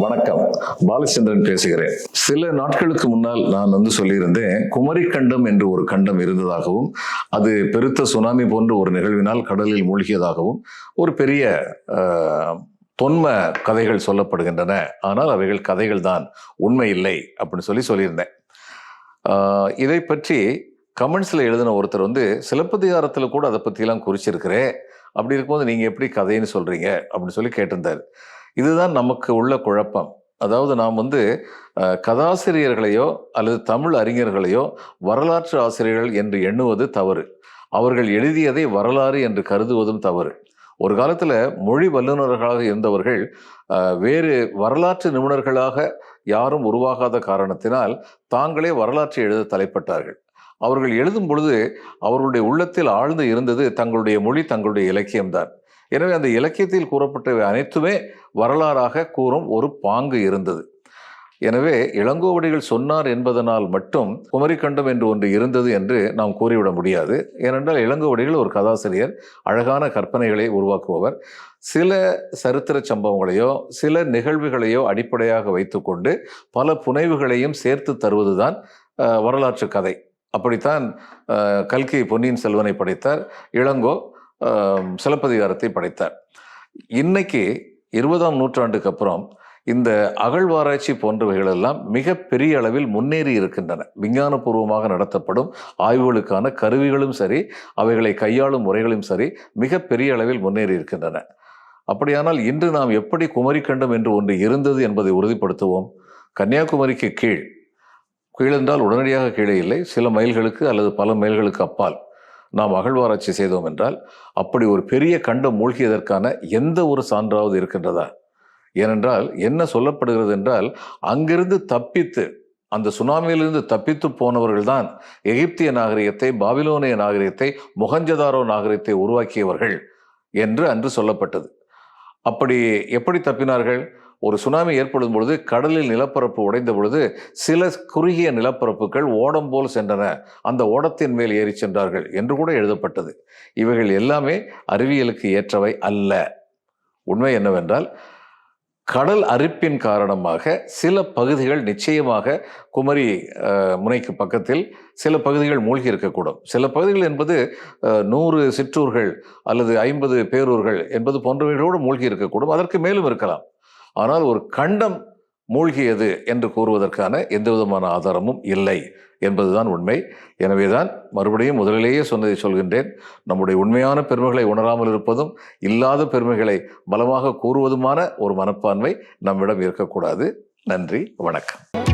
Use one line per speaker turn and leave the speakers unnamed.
வணக்கம். பாலச்சந்திரன் பேசுகிறேன். சில நாட்களுக்கு முன்னால் நான் வந்து சொல்லியிருந்தேன் குமரி கண்டம் என்று ஒரு கண்டம் இருந்ததாகவும் அது பெருத்த சுனாமி போன்ற ஒரு நிகழ்வினால் கடலில் மூழ்கியதாகவும் ஒரு பெரிய தொன்ம கதைகள் சொல்லப்படுகின்றன. ஆனால் அவைகள் கதைகள் தான் உண்மை இல்லை அப்படின்னு சொல்லி சொல்லியிருந்தேன். இதை பற்றி கமெண்ட்ஸில் எழுதின ஒருத்தர் வந்து சிலப்பதிகாரத்தில் கூட அதை பற்றிலாம் குறிச்சிருக்கிறேன் அப்படி இருக்கும்போது நீங்கள் எப்படி கதைன்னு சொல்கிறீங்க அப்படின்னு சொல்லி கேட்டிருந்தார். இதுதான் நமக்கு உள்ள குழப்பம். அதாவது நாம் வந்து கதாசிரியர்களையோ அல்லது தமிழ் அறிஞர்களையோ வரலாற்று ஆசிரியர்கள் என்று எண்ணுவது தவறு. அவர்கள் எழுதியதை வரலாறு என்று கருதுவதும் தவறு. ஒரு காலத்தில் மொழி வல்லுநர்களாக இருந்தவர்கள் வேறு வரலாற்று நிபுணர்களாக யாரும் உருவாகாத காரணத்தினால் தாங்களே வரலாற்றை எழுத தலைப்பட்டார்கள். அவர்கள் எழுதும் பொழுது அவர்களுடைய உள்ளத்தில் ஆழ்ந்து இருந்தது தங்களுடைய மொழி தங்களுடைய இலக்கியம்தான். எனவே அந்த இலக்கியத்தில் கூறப்பட்டவை அனைத்துமே வரலாறாக கூறும் ஒரு பாங்கு இருந்தது. எனவே இளங்கோவடிகள் சொன்னார் என்பதனால் மட்டும் குமரிக்கண்டம் என்று ஒன்று இருந்தது என்று நாம் கூறிவிட முடியாது. ஏனென்றால் இளங்கோவடிகள் ஒரு கதாசிரியர் அழகான கற்பனைகளை உருவாக்குபவர். சில சரித்திர சம்பவங்களையோ சில நிகழ்வுகளையோ அடிப்படையாக வைத்துக்கொண்டு பல புனைவுகளையும் சேர்த்து தருவதுதான் வரலாற்று கதை. அப்படித்தான் கல்கி பொன்னியின் செல்வனை படைத்தார். இளங்கோ சிலப்பதிகாரத்தை படைத்தார். இன்னைக்கு இருபதாம் நூற்றாண்டுக்கு அப்புறம் இந்த அகழ்வாராய்ச்சி போன்றவைகள் எல்லாம் மிக பெரிய அளவில் முன்னேறி இருக்கின்றன. விஞ்ஞானபூர்வமாக நடத்தப்படும் ஆய்வுகளுக்கான கருவிகளும் சரி அவைகளை கையாளும் முறைகளும் சரி மிக பெரிய அளவில் முன்னேறி இருக்கின்றன. அப்படியானால் இன்று நாம் எப்படி குமரிக்கண்டம் என்று ஒன்று இருந்தது என்பதை உறுதிப்படுத்துவோம். கன்னியாகுமரிக்கு கீழ். கீழென்றால் உடனடியாக கீழே இல்லை. சில மைல்களுக்கு அல்லது பல மைல்களுக்கு அப்பால். நாம் அகழ்வாராய்ச்சி செய்தோம் என்றால் அப்படி ஒரு பெரிய கண்டம் மூழ்கியதற்கான எந்த ஒரு சான்றாவது இருக்கின்றதா? ஏனென்றால் என்ன சொல்லப்படுகிறது என்றால் அங்கிருந்து தப்பித்து அந்த சுனாமியிலிருந்து தப்பித்து போனவர்கள் தான் எகிப்திய நாகரிகத்தை பாபிலோனிய நாகரிகத்தை முகஞ்சதாரோ நாகரிகத்தை உருவாக்கியவர்கள் என்று அன்று சொல்லப்பட்டது. அப்படி எப்படி தப்பினார்கள்? ஒரு சுனாமி ஏற்படும் பொழுது கடலில் நிலப்பரப்பு உடைந்த பொழுது சில குறுகிய நிலப்பரப்புகள் ஓடம் போல் சென்றன. அந்த ஓடத்தின் மேல் ஏறி சென்றார்கள் என்று கூட எழுதப்பட்டது. இவைகள் எல்லாமே அறிவியலுக்கு ஏற்றவை அல்ல. உண்மை என்னவென்றால் கடல் அரிப்பின் காரணமாக சில பகுதிகள் நிச்சயமாக குமரி முனைக்கு பக்கத்தில் சில பகுதிகள் மூழ்கி இருக்கக்கூடும். சில பகுதிகள் என்பது நூறு சிற்றூர்கள் அல்லது ஐம்பது பேரூர்கள் என்பது போன்றவைகளோடு மூழ்கி இருக்கக்கூடும். அதற்கு மேலும் இருக்கலாம். ஆனால் ஒரு கண்டம் மூழ்கியது என்று கூறுவதற்கான எந்த விதமான ஆதாரமும் இல்லை என்பதுதான் உண்மை. எனவேதான் மறுபடியும் முதலிலேயே சொன்னதை சொல்கின்றேன். நம்முடைய உண்மையான பெருமைகளை உணராமல் இருப்பதும் இல்லாத பெருமைகளை பலமாக கூறுவதுமான ஒரு மனப்பான்மை நம்மிடம் இருக்கக்கூடாது. நன்றி வணக்கம்.